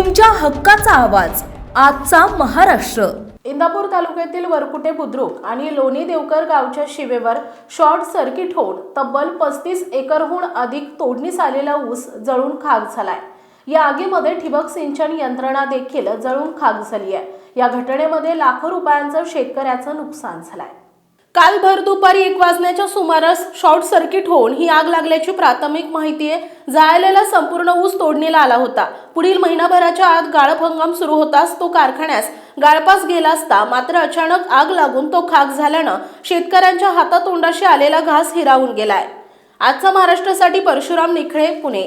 तुमच्या हक्काचा आवाज. आजचा महाराष्ट्र. इंदापूर तालुक्यातील वरकुटे बुद्रुक आणि लोणी देवकर गावच्या शिवेवर शॉर्ट सर्किट होऊन तब्बल पस्तीस एकरहून अधिक तोडणीस आलेला ऊस जळून खाक झालाय. या आगीमध्ये ठिबक सिंचन यंत्रणा देखील जळून खाक झाली आहे या घटनेमध्ये लाखो रुपयांचं शेतकऱ्याचं नुकसान झालंय. काल भर दुपारी एक वाजण्याच्या सुमारास शॉर्ट सर्किट होऊन ही आग लागल्याची प्राथमिक माहिती आहे. जाळलेला संपूर्ण ऊस तोडणीला आला होता. पुढील महिनाभराच्या आत गाळप हंगाम सुरू होताच तो कारखान्यास गाळपास गेला असता मात्र अचानक आग लागून तो खाक झाल्यानं शेतकऱ्यांच्या हातातोंडाशी आलेला घास हिरावून गेलाय. आजचा महाराष्ट्रासाठी परशुराम निखळे पुणे.